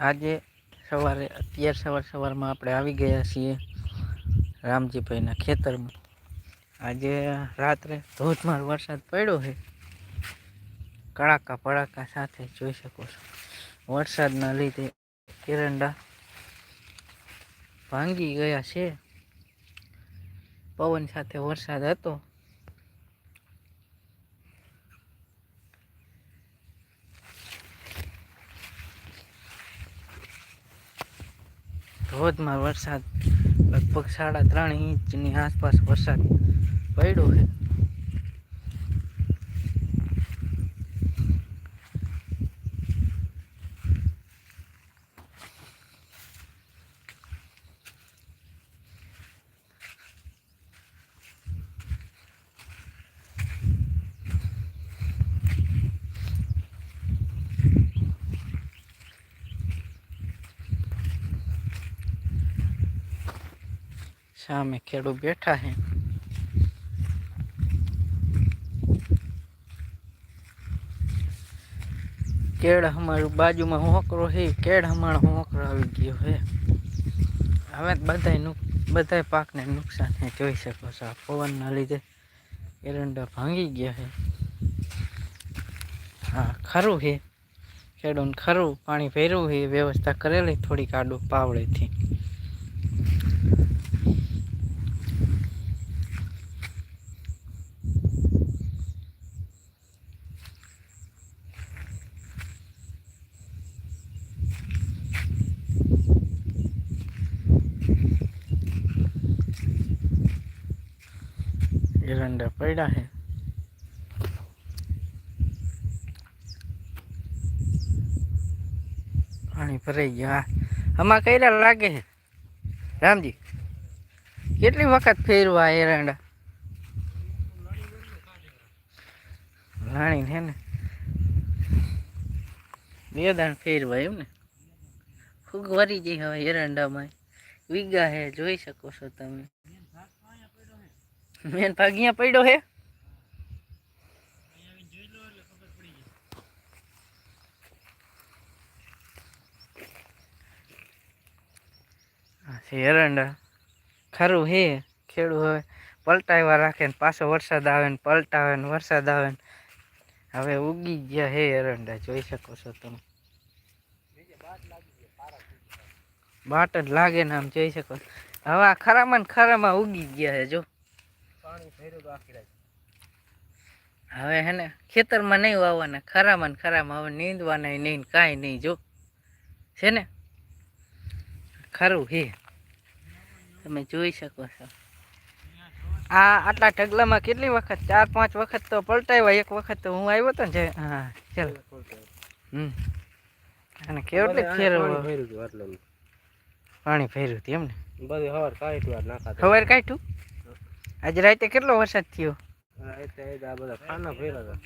આજે સવારે, અત્યાર સવાર સવારમાં આપણે આવી ગયા છીએ રામજીભાઈના ખેતરમાં. આજે રાત્રે ધોધમાર વરસાદ પડ્યો છે. કડાકા પડાકા સાથે જોઈ શકો છો. વરસાદના લીધે કેરંડા ભાંગી ગયા છે. પવન સાથે વરસાદ હતો. ધોધમાર વરસાદ. લગભગ સાડા ત્રણ ઇંચની આસપાસ વરસાદ પડ્યો છે. સામે ખેડૂત બેઠા હે કેળ અમારું બાજુમાં હોકરો છે, કેળ અમારો હોકરો આવી ગયો છે. હવે બધાય બધાય પાકને નુકસાન હે જોઈ શકો છો. આ પવનના લીધે એરંડા ભાંગી ગયા છે. હા, ખરું છે. ખેડૂત ખરું પાણી ભર્યું છે, વ્યવસ્થા કરેલી થોડીક આડું પાવડેથી. એરંડા પડ્યા છે પાણી ભરાઈ ગયા. આમાં કર્યા લાગે છે રામજી, કેટલી વખત ફેરવા એરંડા? લાણી છે ને. બે દાણ ફેરવા એમ ને. ફૂગ વરી જઈ હવે એરંડામાં. વીગા હે, જોઈ શકો છો તમે. મેન ભાગ અહીંયા પડ્યો હે. એરંડા. ખરું હે ખેડૂ હવે પલટાવ્યા રાખે ને પાછો વરસાદ આવે ને પલટાવે ને વરસાદ આવે ને. હવે ઉગી ગયા હે એરંડા, જોઈ શકો છો તમે. બાટ જ લાગે ને આમ જોઈ શકો. હવે આ ખરામાં ને ખરામાં ઉગી ગયા હે, જો. પાણી ભર્યું તો આખી રાત. હવે હે ને ખેતરમાં નહીં વાવવાના ખરામાં ને ખરામાં. હવે નીંદવાના નહીં કાંઈ નહીં જો. છે ને? ખરું હે. તમે જોઈ શકો છો. આ આટલા ઢગલામાં કેટલી વખત? ચાર પાંચ વખત તો પલટાવ્યા. એક વખત તો હું આવ્યો હતો ને હા ચાલ. હમ. અને કેવું ફેર પાણી ફેર્યું હતું એમ ને બધું હવાર કાઢ્યું વાર નાખા ખબર કાઢ્યું આજે રાતે કેટલો વરસાદ થયો? એટલે આ બધા ખાના ભર્યા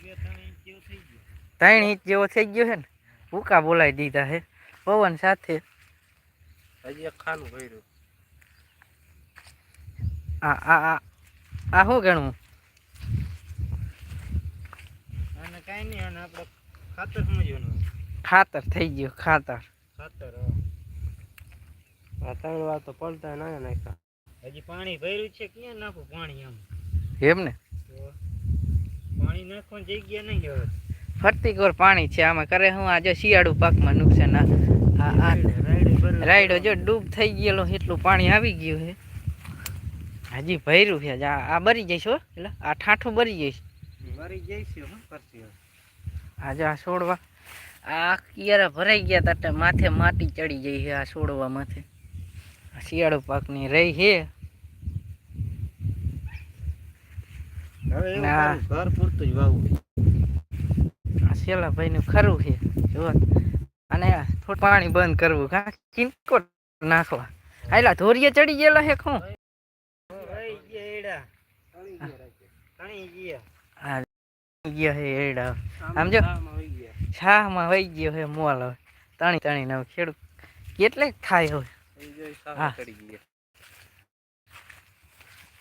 ત્રણ ઇંચ જેવો થઈ ગયો છે ને? ભૂકા બોલાવી દીધા છે. પવન સાથે. હજી ખાનું ભર્યું. આ આ આ આ શું ગણવું? અને કાંઈ નહીં અને આપણે ખાતર સમજવાનું. ખાતર થઈ ગયું ખાતર. ખાતર વાર તો પડતા ના નાખ્યા. હજી પાણી ભર્યું છે ક્યાં નાખું પાણી આમ? એમ ને? પાણી નાખવાની જગ્યા નહીં હવે. ફરતી કોર પાણી છે આમાં કરે હું આજે શિયાળુ પાકમાં નુકસાન આ આ રાયડે. રાયડો જો ડૂબ થઈ ગયેલો એટલું પાણી આવી ગયું છે. હજી ભર્યું છે આ આ બરી જઈશ હો એટલે આ ઠાઠું બરી જઈશ. બરી જઈશ? આજે આ છોડવા આ કિયારા ભરાઈ ગયા તા માથે માટી ચડી જઈ છે આ છોડવા માથે. આ શિયાળુ પાકની રહી છે. હવે એવું ના. ઘર પૂરતું જ વાવવું. આ શેલા ભાઈનું ખરું છે. જો અને થોડું પાણી બંધ કરવું. કા નાખવા. આયલા ધોરીએ ચડી ગયેલા હે વહી ગયા હે એડા. આમ જો. વહી વહી ગયો હે મોલ. હવે તણી તણી ને ખેડૂત કેટલે ખાય હવે? હા.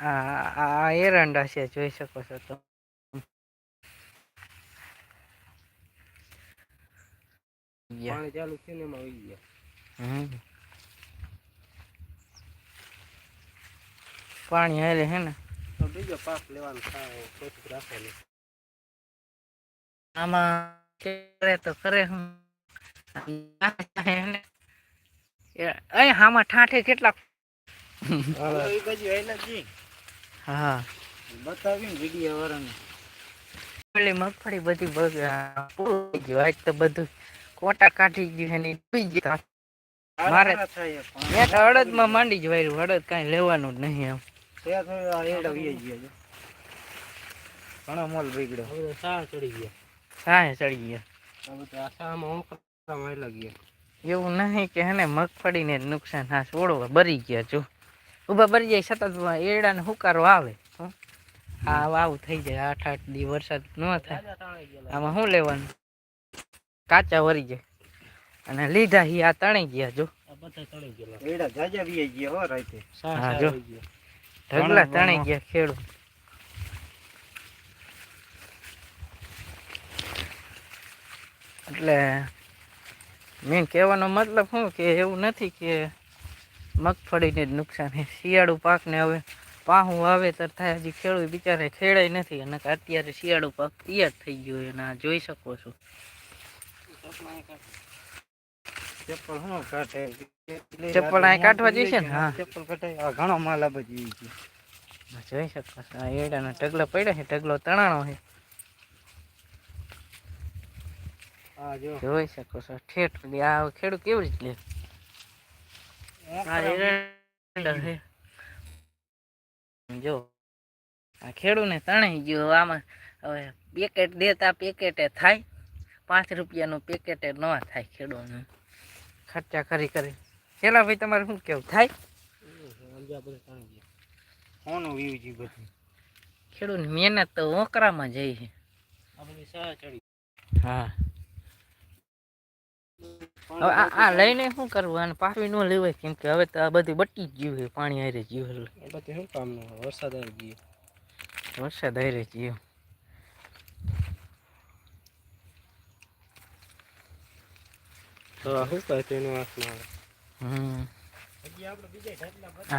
આ એરંડા છે જોઈ શકો છો તો પાણી ચાલુ છે ને એમાં વહી ગયા. હમ. પાણી હારે હે ને. તો બીજો પાક લેવાનો થાય રાખવાની. આમાં કરે તો કરે હું અહીં આમાં ઠાઠે કેટલા હાલો બાજુ આયલા જી હા. બતાવીને વીડિયો વાળાને. પેલી મગફળી બધી પૂરું ગયું. આજ તો બધું કોટા કાઢી ગયું એની ડૂબી ગયા. મારે- હારા થાય પણ મેં તો અડદમાં માંડી જ વાર્યું હળદ કાંઈ લેવાનું જ નહીં એમ. છે. ઘણો મોલ બગડ્યો. સાહ ચડી ગયા. સાહે ચડી ગયા. એવું નહીં કે હેને મગફળીને નુકસાન હા છોડો બરી ગયા જો. ઊભા ભરી જાય સતત એડાને હુકારો આવે હો. આ વાવ થઈ જાય આઠ આઠ દી વરસાદ ન થાય. આમાં શું લેવાનું કાચા વરી જાય અને લીધા હી આ તણી ગયા જો આ બધા તણાઈ ગયેલા. એડા જાજા વીએ ગયા હો રાતે. સાહ હા, સાહ જો. આવી ગયા. ઢગલા ઘણું ગયા ખેડૂત એટલે મેં કહેવાનો મતલબ શું કે એવું નથી કે મગફળીને જ નુકસાન છે. શિયાળુ પાકને હવે પાહું વાવેતર થાય હજી ખેડૂત બિચારે ખેડાય નથી. અને અત્યારે શિયાળુ પાક તૈયાર થઈ ગયો અને આ જોઈ શકો છો. ચપ્પલ અહીં કાઢવા જઈશે ને? હા. ચપ્પલ કઢાય. ઘણો માલ આ બાજુ ઈ ગયો. આ જોઈ શકો છો. આ એડાના ઢગલા પડ્યા છે. ઢગલો તણાણો છે. જોઈ શકો છો. ઠેઠ આ ખેડૂત કેવી રીતે લે? જો આ ખેડૂને તણાઈ ગયો. આમાં હવે પેકેટ દેતા પેકેટે થાય. પાંચ રૂપિયાનું પેકેટે ન થાય ખેડૂતનું ખર્ચા કરી કરી. છેલ્લા ભાઈ તમારે શું કેવું? થાય. કોનું બધું. ખેડૂતની મહેનત તો ઓકરામાં જાય છે હા. હવે આ લઈને શું કરવું? અને પાછું ન લેવાય કેમ કે હવે તો આ બધું બટી જ ગયું છે પાણી હારે ગયું એટલે. બધું શું કામનું વરસાદ આવી ગયો. વરસાદ હારે ગયો. તો શું કહે તેનું આસમાં હમ.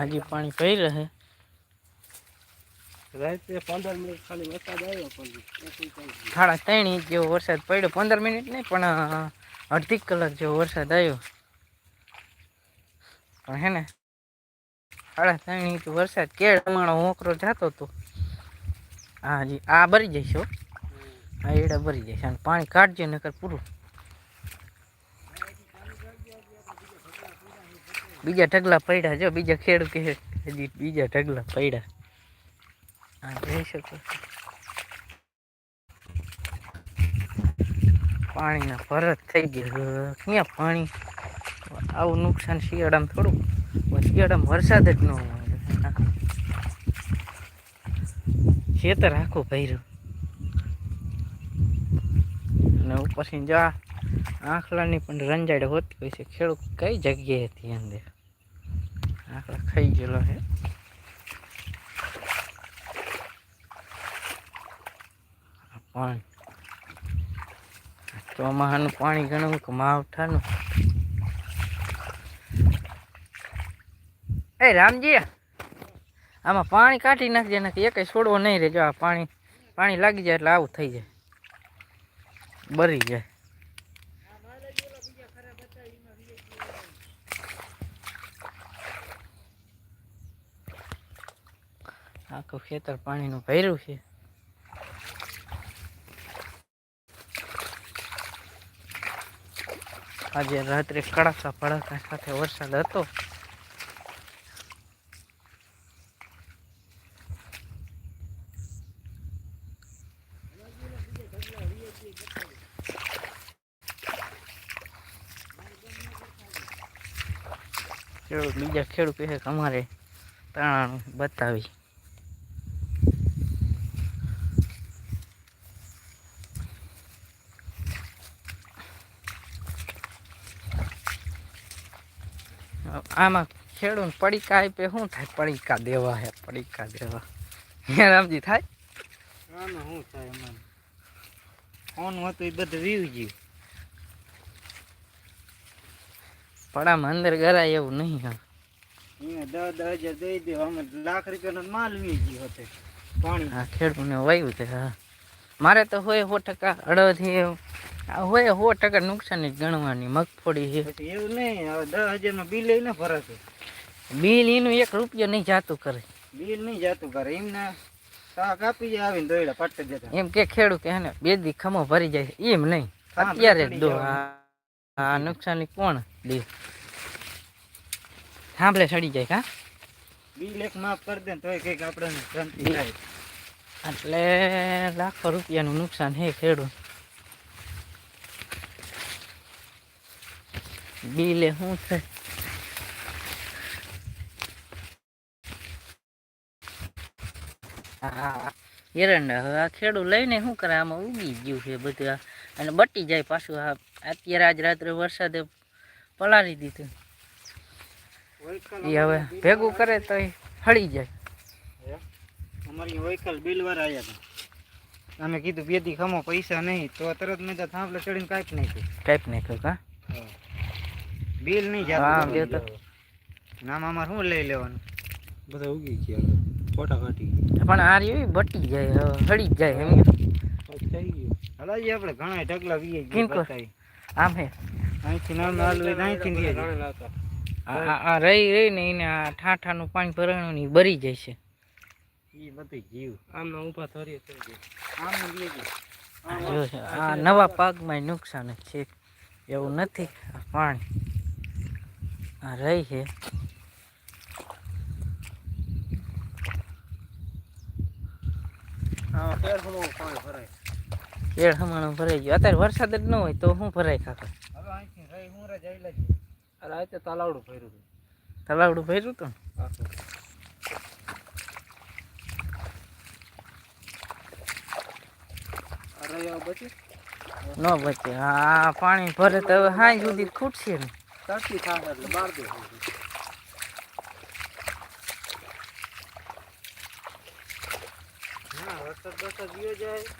હજી પાણી પડી રહે. સાડા ત્રણ ઇંચ જેવો વરસાદ પડ્યો. પંદર મિનિટ નહીં પણ અડધી કલાક જેવો વરસાદ આવ્યો. પણ હે ને, સાડા ત્રણ ઇંચ વરસાદ કેળ અમારો મોકરો જતો હતો. હા જી, આ ભરી જઈશ આ એડા ભરી જઈશ અને પાણી કાઢજો નકર પૂરું. બીજા ઢગલા પડ્યા જો, બીજા ખેડૂત કે હજી બીજા ઢગલા પડ્યા. હા જોઈ શકો. પાણીના ભરત થઈ ગયું. ક્યાં પાણી? આવું નુકસાન શિયાળામાં થોડું. શિયાળામાં વરસાદ જ ન હોય. ખેતર આખું ભર્યું. અને ઉપરથી જા આંખલાની પણ રંજાડ હોતી હોય છે. ખેડૂત કઈ જગ્યાએ હતી અંદર? આંખલા ખાઈ ગયેલો છે પાણી. ચોમાહાનું પાણી ઘણું કે માવઠાનું? એ રામજી, આમાં પાણી કાઢી નાખજે ને એક છોડવો નહીં રહેજો. આ પાણી પાણી લાગી જાય એટલે આવું થઈ જાય. બરી જાય. આખું ખેતર પાણીનું ભર્યું છે. આજે રાત્રે કડાકા ભડાકા સાથે વરસાદ હતો. ખેડૂત બીજા ખેડૂત કહે અમારે તાણાનું બતાવી. આમાં ખેડૂત પડીકા આપે શું થાય? પડીકા દેવા હે પડીકા દેવા. હે રામજી થાય? આમાં શું થાય એમાં ફોન હતું એ બધું વીવ ગયું. પડામાં અંદર ગરાય એવું નહીં હવે દસ દસ હજાર દઈ દે અમે લાખ રૂપિયાનો માલ વી ગયો હતો. પાણી. આ ખેડૂતને વાયું છે હા. મારે તો હોય સો ટકા અડધી હોય સો ટકા નુકસાન જ ગણવાની મગફળી છે એવું નહીં હવે દસ હજારમાં બિલ લઈને ભરાશે બિલ એનું એક રૂપિયો નહીં જાતું કરે. બિલ નહીં જાતું કરે એમને શાક આપી જાય આવીને દોયડા પટ્ટે જતા. એમ કે ખેડૂત કે હે બે દી ખમો ભરી જાય એમ નહીં. અત્યારે જ દો. આ નુકસાની કોણ દે? સાંભળે સડી જાય કા? બિલ એક માફ કરી દે તો તોય કંઈક આપણને શાંતિ થાય. એટલે લાખો રૂપિયાનું નુકસાન હે ખેડૂત. બિલે શું છે? એરંડા હવે આ ખેડૂત લઈને શું કરે? આમાં ઉગી ગયું છે બધું આ. અને બટી જાય પાછું આ. અત્યારે આજ રાત્રે વરસાદે પલાળી દીધું. એ હવે ભેગું કરે તો એ હળી જાય. અમારી વહીકલ બિલ વાળા આવ્યા હતા. અમે કીધું બે દી ખમો પૈસા નહીં તો તરત મેં તો થાંભલે ચડીને કાંઈક નાખ્યું કાંઈક નાખ્યું કા? બિલ નહીં જાય જાતું નામ અમારે શું લઈ લેવાનું? બધા ઉગી ગયા ફોટા કાઢી. પણ આ રહી બટી જાય હળી જ જાય એમ થઈ ગયું. હલાજી આપણે ઘણા ઢગલા વીએ કિનકો? આમ હે. અહીંથી નામ હાલવે અહીંથી આ રહી રહી ને એને આ ઠાઠાનું પાણી ભરાણું ને ઈ બરી જાય છે. ઈ બધું જીવ આમના ઊભા થરીએ થઈ ગયું આમ વીએ જાય. આ જો છે, આ નવા પાકમાં નુકસાન જ છે. એવું નથી. આ પાણી આ રહી છે. આમાં ફેર હમણાં પાણી ભરાય કેળ હમણાં ભરાઈ ગયું. અત્યારે વરસાદ જ ન હોય તો શું ભરાય કાકા? હવે અહીંથી રહી હું રે જઈ લેજે અરે આ તો તલાવડું ભર્યું હતું તલાવડું ભર્યું હતું બચી? ન બચે. હા પાણી ભરે તો હવે હાઈ સુધી ખૂટશે ને. તરતી થાય એટલે બાર દે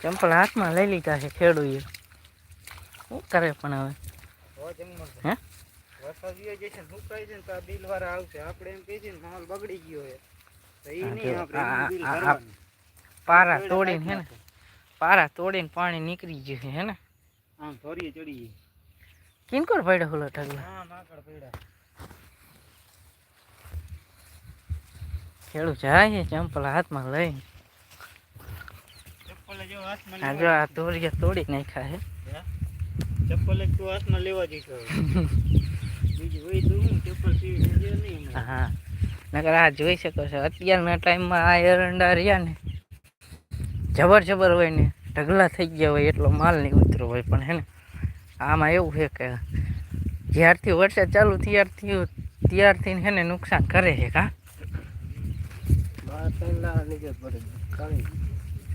ચંપલ હાથમાં લઈ લીધા છે ખેડૂએ. શું કરે પણ હવે? હો? વરસાદ ગયો જશે ને સુકાઈ છે ને તો બિલ વાળા આવશે. આપણે એમ કહીએ ને માલ બગડી ગયો છે. તો એ નહીં આપણે બિલ. પારા તોડીને હે ને. પારા તોડીને પાણી નીકળી ગયું હે ને? આમ ધોરીએ ચડી ગઈ. કિનકોર પડ્યો હોલો ઠગલો હા માકડ પડ્યા. ખેડૂત જાય છે ચંપલ હાથમાં લઈ જો આ તોડિયા તોડી નાખ્યા હે? ચપ્પલ તું હાથમાં લેવા જઈશો બીજું હોય તો હું ચપ્પલ નહીં હા. નકર આ જોઈ શકો છો અત્યારના ટાઈમમાં આ એરંડા રહ્યા ને. જબર જબર હોય ને. ઢગલા થઈ ગયા હોય એટલો માલ નહીં ઉતરો હોય પણ હે ને આમાં એવું છે કે જ્યારથી વરસાદ ચાલુ, ત્યારથી ત્યારથી હે ને નુકસાન કરે છે કા?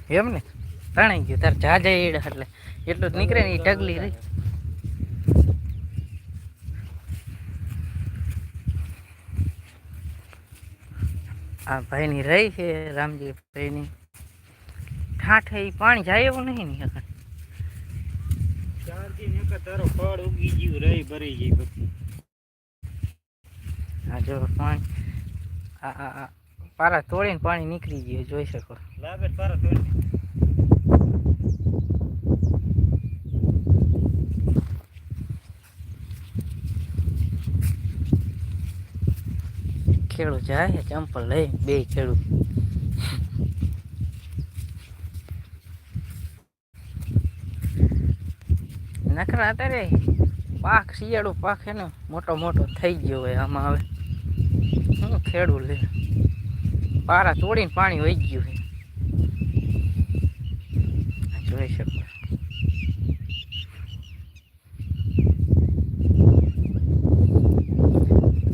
એમ ને? તણાઈ ગયું, તાર જાજા એડા એટલે એટલું જ નીકળે ને એ ઢગલી રહી. આ ભાઈની રહી છે રામજી ભાઈની ઈ પાણી જાય એવું નહીં ને એક તારો ફળ ઉગી ગયું રહી ભરી ગઈ પછી આ જો પાણી પારા તોડીને પાણી નીકળી ગયું જોઈ શકો. લાગે પારા તારા ખેડૂત જાય ચંપલ લઈ બે ખેડૂત. નખરા અત્યારે પાક શિયાળુ પાક ને મોટો મોટો થઈ ગયો હોય આમાં હવે. શું ખેડું લે. પારા તોડીને પાણી વહી ગયું છે. જોઈ શકો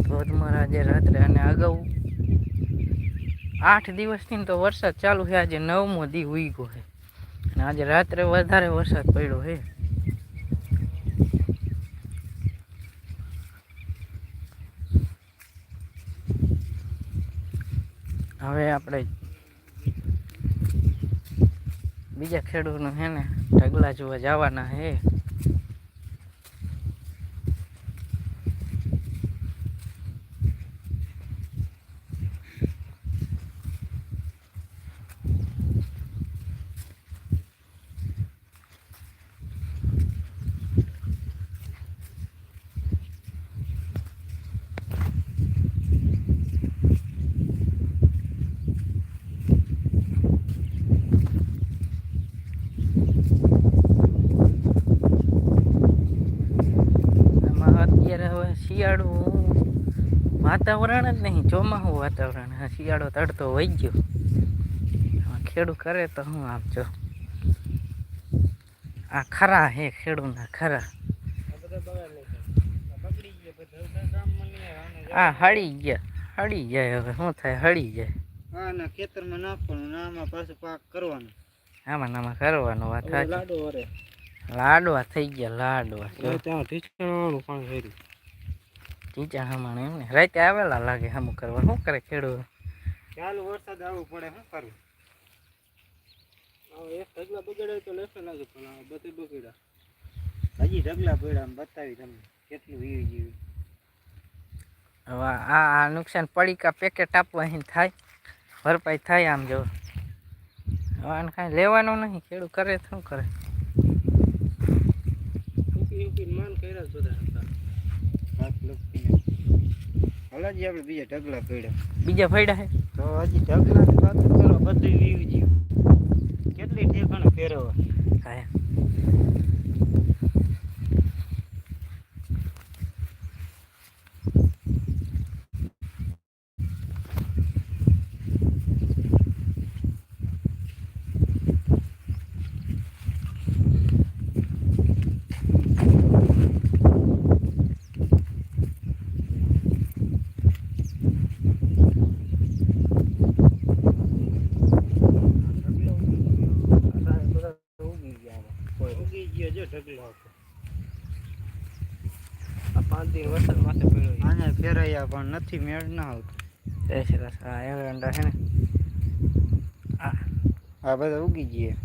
ધોધમાર આજે રાત્રે અને અગાઉ આઠ દિવસથી તો વરસાદ ચાલુ છે. આજે નવમો દી ઉઈગો છે. અને આજે રાત્રે વધારે વરસાદ પડ્યો છે. હવે આપણે બીજા ખેડૂતનું છે ને ઢગલા જોવા જવાના છે હવે શિયાળું વાતાવરણ જ નહીં ચોમાસું વાતાવરણ. શિયાળો તડતો વહી ગયો. ખેડૂ કરે તો હું આમ જો. આ ખરા હે ખેડૂના ખરા. આ હળી ગયા હળી જાય હવે. શું થાય હળી જાય આના ખેતરમાં નાખવાનું આમાં પાછું પાક કરવાનો. આમાં આમાં કરવાનો વાત લાડવા થઈ ગયા લાડવા. પાણી ટીચા હમણાં એમ ને. રાતે આવેલા લાગે હમું કરવા. શું કરે ખેડૂત? ચાલુ વરસાદ આવવું પડે શું કરવું? એક ઢગલા બગડે તો લેફે લાગે પણ આ બધે બગડ્યા. હજી ઢગલા પડ્યા આમ બતાવી તમને કેટલું વીવી જેવી. હવે આ આ નુકસાન પડીકા પેકેટ આપવા અહીં થાય ભરપાઈ થાય આમ જો. હવે આને કાંઈ લેવાનું નહીં ખેડૂત કરે શું કરે? માન કર્યા બધા. હલાજી આપણે બીજા ઢગલા પડ્યા બીજા ફૈડા હે તો હજી ઢગલા ની કરો બધું વીવી જેવું કેટલી ઠેકાણે ફેરવવા હા ઉગી ગયો જો ઢગલો આખો. માથે પડ્યો આને ફેરાયા પણ નથી મેળ ના આવતું. જય શ્રી કૃષ્ણ હા એરંડા છે ને. આ. આ બધા ઉગી ગયા.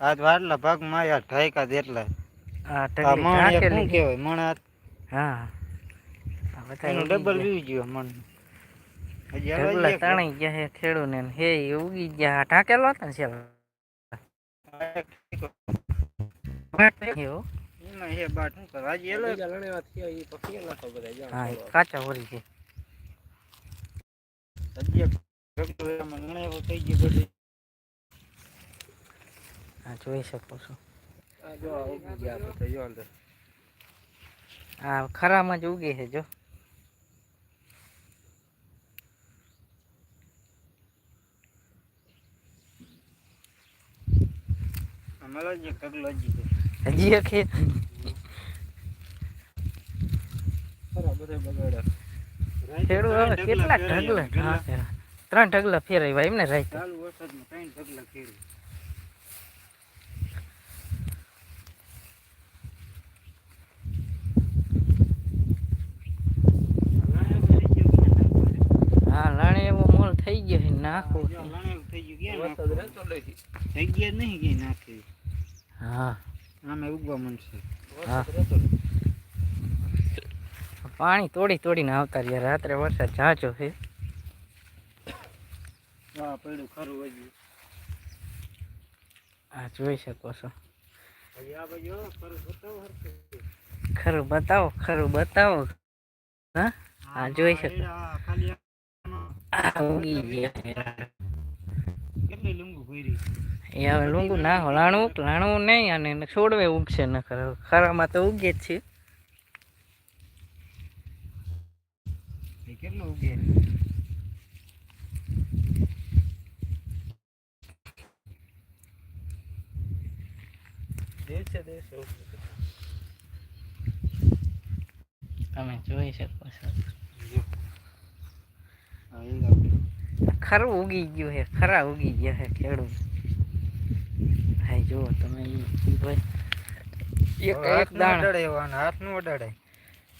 આજ વાટલા ભાગમાં આયા ઢાયકા જેટલા આ આ ટકલી કહેવાય મણ હા. એનું ડબલ વીવી ગયો મણ. ગયા ને. હે ઉગી ગયા. આ ઢાંકેલો ને છેલ્લો? એમાં હે બાટ કરવા હા ઈ કાચા વરી છે. એવો થઈ ગયો બધું. આ જોઈ શકો છો. આ ખરામાં જ ઉગે છે જો. એક ઢગલો હજી. હજી ખેડૂત હવે ત્રણ કેટલા ઢગલા ફેરવ્યા. હા, ફેરા. ત્રણ ઢગલા ફેરવ્યા એમને ચાલુ વરસાદમાં ત્રણ ઢગલા ફેરવ્યા. ગયું કે? હા લાણે એવો મોલ થઈ ગયો છે નાખો થઈ ગયું નાખવું? થઈ ગયા નહીં ક્યાંય નાખી હા આમે ઉગવા મળશે હા. પાણી તોડી તોડીને આવતા રહ્યા. રાત્રે વરસાદ ઝાઝો છે. હા પડ્યું ખરું હજી. આ જોઈ શકો છો. હજી આ બાજુ હો, ખરું બતાવો હરખું. ખરું બતાવો ખરું બતાવો. હા? હા, જોઈ શકો. આ ખાલી આમાં. આ ઉગી ગયા કેટલી લીંબુ ભરી એ હવે લૂંગું ના હો લાણવું નહીં અને છોડવે ઉગશે ન ખરા ખરામાં તો ઉગે જ છે. કેટલું ઉગે? તમે જોઈ શકો છો. ખરું ઉગી ગયું છે ખરા ઉગી ગયા છે ખેડૂત. હા જુઓ તમે ભાઈ એક દાણા. અડાડે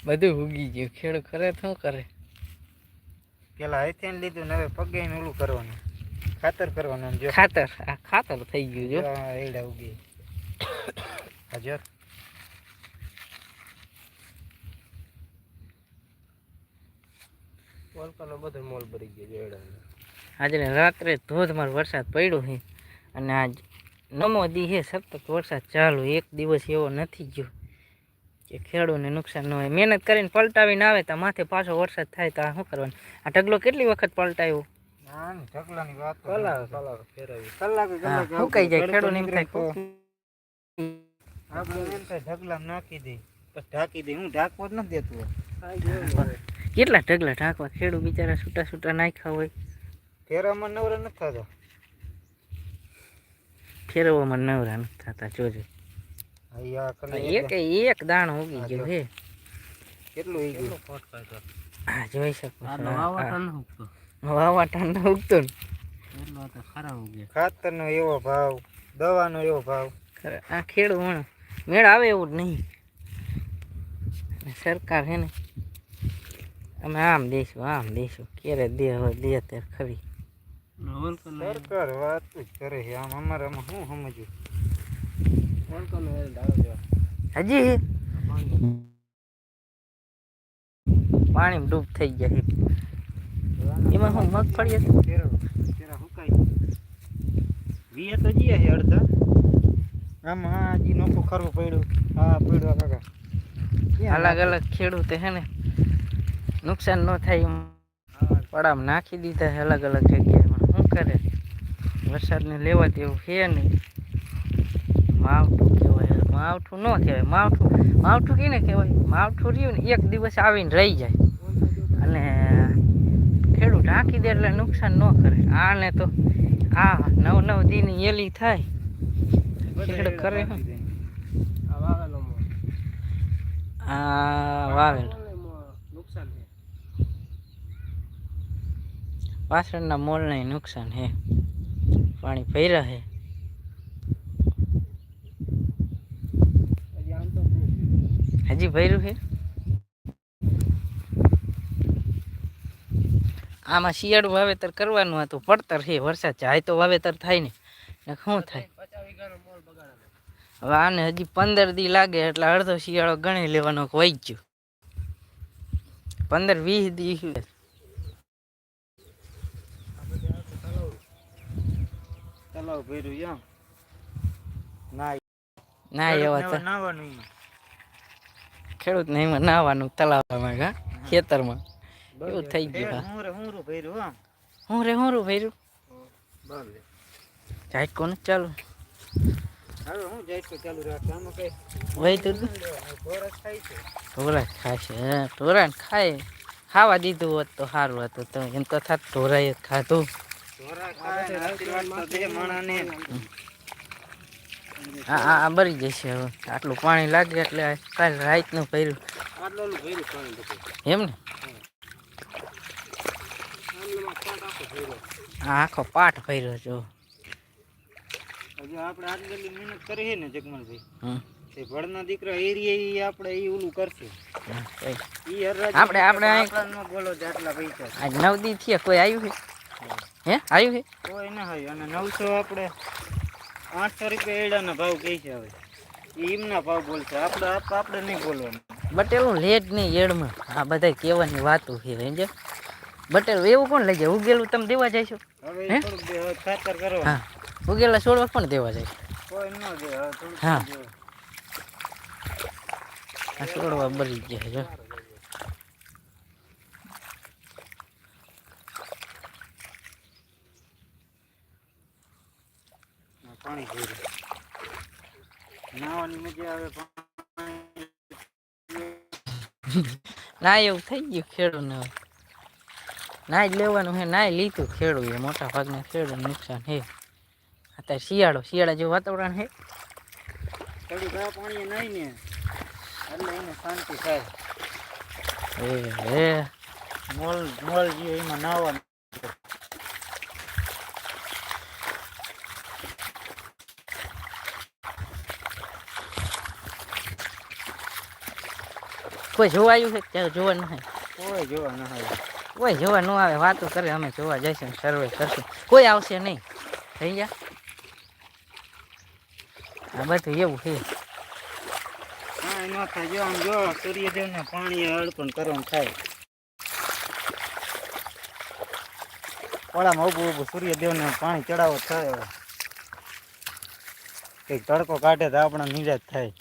બધું ઉગી ગયું ખેડ કરે શું કરે? પેલા હાથે લીધું ને હવે પગે ઓલું કરવાનું. ખાતર કરવાનું જો. ખાતર આ ખાતર થઈ ગયું જો. એડા ઉગી. હાજર વલકાનો બધો મોલ ભરી ગયો જોડે આજે રાત્રે ધોધમાર વરસાદ પડ્યો છે અને આજ નમો દી છે સતત વરસાદ ચાલુ એક દિવસ એવો નથી ગયો કે ખેડૂતને નુકસાન ન હોય. મહેનત કરીને પલટાવીને આવે તો માથે પાછો વરસાદ થાય તો શું કરવાનું? આ ઢગલો કેટલી વખત પલટાયો? ઢગલા હા નાખી દે ઢાકી ઢાંકી દે. હું ઢાકવો જ નથી દેતું. કેટલા ઢગલા ઢાંકવા ખેડૂ બિચારા છૂટા છૂટા નાખ્યા હોય. ફેરવામાં નવરા નથી થતા. ફેરવામાં નવરા નથી થતા જોજો. એક એક દાણો ઉગી ગયો હે. કેટલું ઉગી ગયું? હા જોઈ શકો વાવા. ન ઉગતો. ન ખાતરનો એવો ભાવ દવાનો એવો ભાવ. આ ખેડૂ મેળ આવે એવું જ નહીં. સરકાર હે ને અમે આમ દઈશું આમ દઈશું ક્યારે દે હવે દે ત્યારે ખરી. સરકાર વાત જ કરે છે. આમ અમારે આમાં શું સમજવું. હજી? પાણી ડૂબ થઈ ગયા છે. એમાં હું મગફળી હતી તો જીએ છે અડધા. આમાં હજી નોખો ખરવું પડ્યું. હા પડ્યો કાકા. અલગ અલગ ખેડૂતે હે ને. નુકસાન ન થાય એમ. પડામ નાખી દીધા છે અલગ અલગ જગ્યાએ પણ શું કરે? વરસાદને લેવા તેવું છે નહીં. માવઠું કહેવાય માવઠું ન કહેવાય. માવઠું માવઠું કીને કહેવાય? માવઠું રહ્યું ને એક દિવસ આવીને રહી જાય. અને ખેડૂત ઢાંકી દે એટલે નુકસાન ન કરે. આને તો આ નવ નવ દીની એલી થાય. ખેડૂત કરે આ વાવેલો મોર. આ વાવેલ મોરને મોર નુકસાન છે. પાછળના મોલને નુકસાન હે. પાણી ભર્યા હે. હજી ભર્યું છે આમાં શિયાળું વાવેતર કરવાનું હતું, પડતર છે વરસાદ જાય તો વાવેતર થાય ને. શું થાય. હવે આને હજી પંદર દી લાગે, એટલે અડધો શિયાળો ગણી લેવાનો વહી પંદર વીસ દી તલાવ ભર્યું એમ. ના ના એવા તો. નાવાનું એમાં. તલાવમાં હા. ખેતરમાં. એવું થઈ ગયું હું. રે હું રું ભર્યું આમ હું રે હું રું ભર્યું? બરાબર જાય કોને ચાલુ. હવે હું જાય ચાલુ રાખે આમાં કઈ વહી તો ગોરસ થાય છે. ઢોરા ખાશે હે. ઢોરા ખાય. ખાવા દીધું હોત તો સારું હતું તો એમ તો થાત જ ખાધું. બરી જશે હવે. આટલું પાણી લાગે એટલે આ કાલ રાતનું ભર્યું. એમ ને? આખો પાઠ ભર્યો જો હજુ આપણે આટલી મહેનત કરી છે ને જગમલભાઈ. તે ભણના દીકરા એરિયા ઈ આપણે ઈ ઓલું કરશે. આપણે- આપણે બોલો આટલા પૈસા. આજ નવ દી થયા કોઈ આવ્યું છે? હે? આવ્યું છે? કોઈ ના હોય અને નવસો આપણે આઠસો રૂપિયા એડાના ભાવ કહે છે હવે. એમના ભાવ બોલશે. આપણે આપ આપણે નહીં બોલવાનું. બટેલું લેટ નહીં એડમાં. આ બધા કહેવાની વાતો છે સમજે બટેલ એવું કોણ લઈ જાય? ઉગેલું તમે દેવા જઈશું હવે ખાતર કરો હા. ઉગેલા છોડવા કોણ દેવા જાય? કોઈ ન દે હા. છોડવા બરી ગયા જો આ પાણી ભર્યું નાવાની મજા આવે ના એવું થઈ ગયું ખેડૂત ને નાય જ લેવાનું હે નાય લીધું ખેડૂત એ મોટા ભાગના ખેડૂત નુકસાન હે. અત્યારે શિયાળો શિયાળા જેવું વાતાવરણ હે. થોડુંક ગા પાણી નાઈ ને એટલે એને શાંતિ થાય. એ હે મોલ મોલ જીવ એમાં નાવાનું કોઈ જોવા આવ્યું છે? ત્યાં જોવા ન કોઈ જોવા ન કોઈ જોવા ન આવે વાતો કરે અમે જોવા જઈશું સર્વે કરશું. કોઈ આવશે નહીં. થઈ ગયા? આ બધું એવું છે. એમાં થાય જો આમ જો સૂર્યદેવને પાણી અર્પણ કરવાનું થાય. ઓળામાં ઊભું ઊભું સૂર્યદેવને પાણી ચડાવો થાય કંઈક તડકો કાઢે તો આપણા નિરાશ થાય.